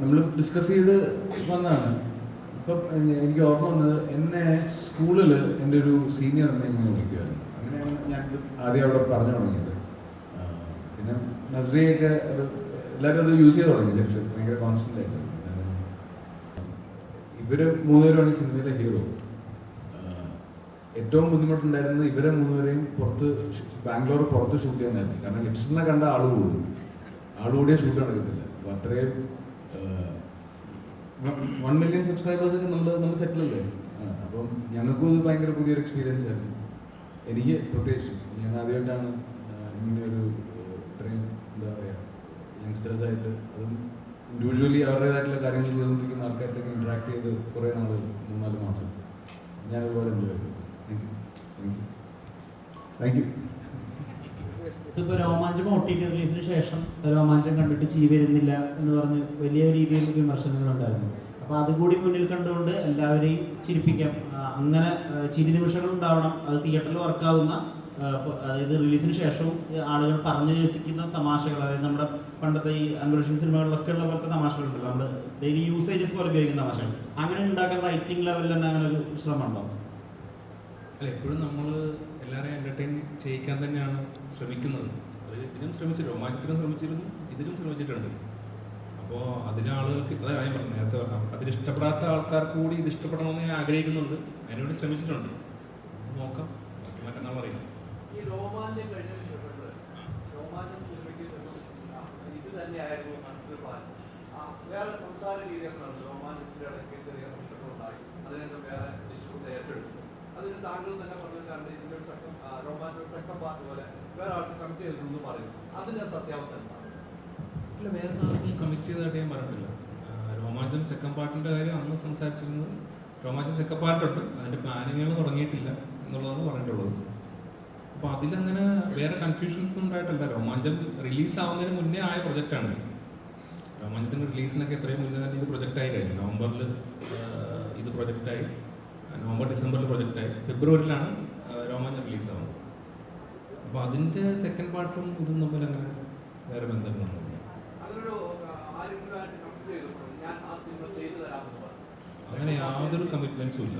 നമ്മൾ ഡിസ്കസ് ചെയ്ത് വന്നതാണ്. ഇപ്പം എനിക്ക് ഓർമ്മ വന്നത് എന്നെ സ്കൂളിൽ എന്റെ ഒരു സീനിയർ എന്നെ ഇങ്ങനെ വിളിക്കുമായിരുന്നു അങ്ങനെയാണ് ഞാൻ ആദ്യം അവിടെ പറഞ്ഞു തുടങ്ങിയത്. പിന്നെ നസ്രിയൊക്കെ അത് എല്ലാവരും അത് യൂസ് ചെയ്ത് തുടങ്ങി സെക്ഷൻ ഭയങ്കര കോൺസ്റ്റന്റ് ആയിട്ട്. ഇവർ മൂന്നുപേരുമാണ് സിനിമയിലെ ഹീറോ ഏറ്റവും ബുദ്ധിമുട്ടുണ്ടായിരുന്നത് ഇവരെ മൂന്നുപേരെയും പുറത്ത് ബാംഗ്ലൂർ പുറത്ത് ഷൂട്ട് ചെയ്യാനായിരുന്നു. കാരണം ഹിപ്സ്റ്ററിനെ കണ്ട ആൾ കൂടും ആൾ ഷൂട്ട് നടക്കത്തില്ല. അപ്പൊ അത്രയും വൺ മില്യൺ സബ്സ്ക്രൈബേഴ്സ് ഒക്കെ നമ്മൾ നമ്മൾ സെറ്റിൽ അല്ലേ? അപ്പം ഞങ്ങൾക്കും ഇത് ഭയങ്കര പുതിയൊരു എക്സ്പീരിയൻസ് ആയിരുന്നു. എനിക്ക് പ്രത്യേകിച്ച് ഞാൻ ആദ്യമായിട്ടാണ് ഇങ്ങനെയൊരു ഇത്രയും എന്താ പറയുക യങ്സ്റ്റേഴ്സായിട്ട് അതും ഇൻഡിവിജ്വലി അവരുടേതായിട്ടുള്ള കാര്യങ്ങൾ ചെയ്തുകൊണ്ടിരിക്കുന്ന ആൾക്കാരുടെയൊക്കെ ഇൻട്രാക്ട് ചെയ്ത് കുറേ നാൾ മൂന്നാൽ മാസം. ഞാൻ ഒരുപാട് എൻജോയ് ചെയ്തു. താങ്ക് യു ഇതിപ്പോ രോമാഞ്ചം ഒ ടി ടി റിലീസിന് ശേഷം രോമാഞ്ചം കണ്ടിട്ട് ചീ വരുന്നില്ല എന്ന് പറഞ്ഞ് വലിയ രീതിയിൽ വിമർശനങ്ങൾ ഉണ്ടായിരുന്നു അപ്പൊ അതുകൂടി മുന്നിൽ കണ്ടുകൊണ്ട് എല്ലാവരെയും ചിരിപ്പിക്കാം. അങ്ങനെ ചിരി നിമിഷങ്ങൾ ഉണ്ടാവണം. അത് തിയേറ്ററിൽ വർക്കാവുന്ന അതായത് റിലീസിന് ശേഷവും ആളുകൾ പറഞ്ഞു രസിക്കുന്ന തമാശകൾ അതായത് നമ്മുടെ പണ്ടത്തെ ഈ അൻവറേഷൻ സിനിമകളിലൊക്കെ ഉള്ള പോലത്തെ തമാശകളുണ്ടല്ലോ. നമ്മൾ ഡെയിലി യൂസേജസ് പോലെ ഉപയോഗിക്കുന്ന തമാശകൾ. അങ്ങനെ ഉണ്ടാക്കാൻ റൈറ്റിംഗ് ലെവലിൽ തന്നെ അങ്ങനെ ഒരു ശ്രമം ഉണ്ടോ അല്ല എപ്പോഴും നമ്മൾ എല്ലാവരെയും എന്റർടൈൻ ചെയ്യിക്കാൻ തന്നെയാണ് ശ്രമിക്കുന്നത്. അത് ഇതിനും ശ്രമിച്ചു രോമാഞ്ചത്തിനും ശ്രമിച്ചിരുന്നു ഇതിനും ശ്രമിച്ചിട്ടുണ്ട്. അപ്പോൾ അതിന് ആളുകൾക്ക് അതാണ് ഞാൻ പറഞ്ഞു നേരത്തെ പറഞ്ഞു അതിലിഷ്ടപ്പെടാത്ത ആൾക്കാർ കൂടി ഇത് ഇഷ്ടപ്പെടണമെന്ന് ഞാൻ ആഗ്രഹിക്കുന്നുണ്ട് അതിനുവേണ്ടി ശ്രമിച്ചിട്ടുണ്ട്. നോക്കാം മറ്റന്നാൾ അറിയാം ഈ ഇത് തന്നെയായിരുന്നു മനസ്സിൽ വേറെ സംസാര രീതിയൊക്കെയാണ് രോമാഞ്ചത്തിന്റെ അതിന് താങ്കൾ തന്നെ പറഞ്ഞ കാരണം ഇതിന്റെ ഒരു സെക്കൻഡ് ഒരു സെക്കൻഡ് പാർട്ട് പോലെ വേറെ ആൾക്ക് കണക്ട് എന്ന് പറയുന്നു അതിന്റെ സത്യാവസ്ഥ ഇല്ല വേറെ ആർക്കും കമ്മിറ്റ് ചെയ്തതായിട്ട് ഞാൻ പറഞ്ഞിട്ടില്ല. രോമാഞ്ചം സെക്കൻഡ് പാർട്ടിന്റെ കാര്യം അന്ന് സംസാരിച്ചിരുന്നത് രോമാഞ്ചം സെക്കൻഡ് പാർട്ടുണ്ട് അതിന്റെ പ്ലാനിങ്ങുകൾ തുടങ്ങിയിട്ടില്ല എന്നുള്ളതാണ് പറഞ്ഞിട്ടുള്ളത് അപ്പോൾ അതിലങ്ങനെ വേറെ കൺഫ്യൂഷൻസ് ഉണ്ടായിട്ടില്ല. രോമാഞ്ചം റിലീസ് ആവുന്നതിന് മുന്നേ ആയ പ്രൊജക്റ്റാണ് രോമാഞ്ചത്തിന്റെ റിലീസിനൊക്കെ എത്രയും മുന്നേ തന്നെ ഇത് പ്രൊജക്റ്റായി കഴിഞ്ഞു. നവംബറിൽ ഇത് പ്രൊജക്റ്റായി നവംബർ ഡിസംബറിൽ പ്രൊജക്റ്റായി ഫെബ്രുവരിയിലാണ് രോമാഞ്ചം റിലീസ് ആവുന്നത് അപ്പോൾ അതിന്റെ സെക്കൻഡ് പാർട്ടും ഇതും തമ്മിൽ അങ്ങനെ വേറെ ബന്ധങ്ങളൊന്നുമില്ല അങ്ങനെ യാതൊരു കമ്മിറ്റ്മെൻസും ഇല്ല.